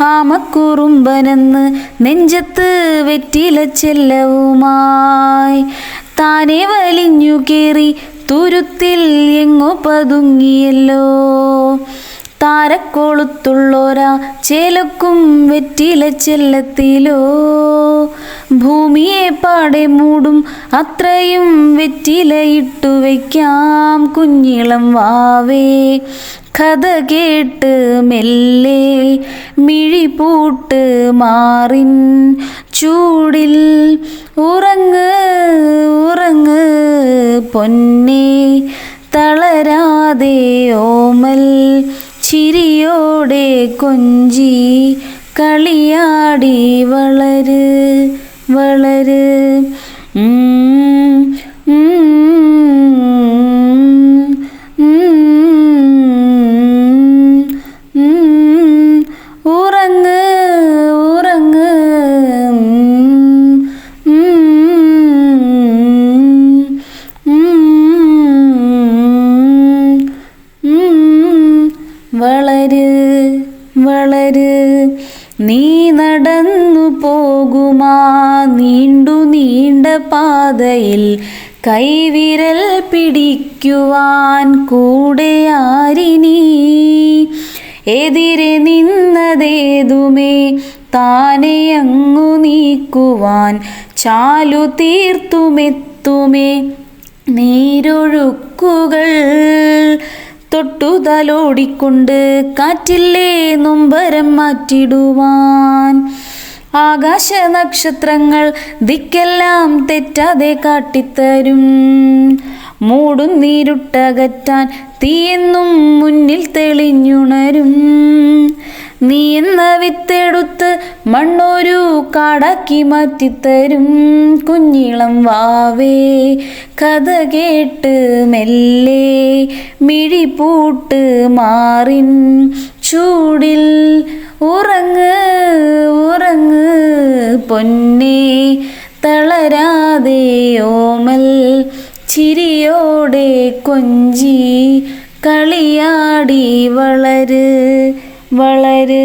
ആമക്കുറുമ്പനെന്ന് നെഞ്ചത്ത് വെറ്റില ചെല്ലവുമായി. താനെ വലിഞ്ഞു കേറി തുരുത്തിൽ എങ്ങോ പതുങ്ങിയല്ലോ. താരക്കോളുത്തുള്ളോരാ ചേലക്കും വെറ്റില ചെല്ലത്തിലോ. ഭൂമിയെ പാടെ മൂടും അത്രയും വെറ്റില ഇട്ടു വയ്ക്കാം കുഞ്ഞിളം വാവേ. കഥ കേട്ട് മെല്ലെ മിഴിപൂട്ട് മാറിൻ ചൂടിൽ ഉറങ്ങ് ഉറങ്ങ് പൊന്നെ തളരാതെ ഓമൽ ചിരിയോടെ കൊഞ്ചി കളിയാടി വളര് വളര് വളര് വളര്. നീ നടന്നു പോകുമാ നീണ്ടു നീണ്ട പാതയിൽ. കൈവിരൽ പിടിക്കുവാൻ കൂടെ ആരിനി? എതിരെ നിന്നതേതുമേ താനെ അങ്ങു നീക്കുവാൻ ചാലു തീർത്തുമെത്തുമേ. നീരൊഴുക്കുകൾ തൊട്ടുതലോടിക്കൊണ്ട് കാറ്റില്ലേ നൊമ്പരം മാറ്റിടുവാൻ ആകാശ നക്ഷത്രങ്ങൾ ദിക്കെല്ലാം തെറ്റാതെ കാട്ടിത്തരും. മൂടും നീരുട്ടകറ്റാൻ തീയെന്നും മുന്നിൽ തെളിഞ്ഞുണരും. നീ എന്ന വിത്തെടുത്ത് മണ്ണൊരു കാടാക്കി മാറ്റിത്തരും. കുഞ്ഞിളം വാവേ കഥ കേട്ട് മെല്ലെ മിഴിപൂട്ട് മാറിൻ. ചൂടിൽ ഉറങ്ങ് ഉറങ്ങ് പൊന്നെ തളരാതെ ഓമൽ ചിരിയോടെ കൊഞ്ചി കളിയാടി വളര്. വളര്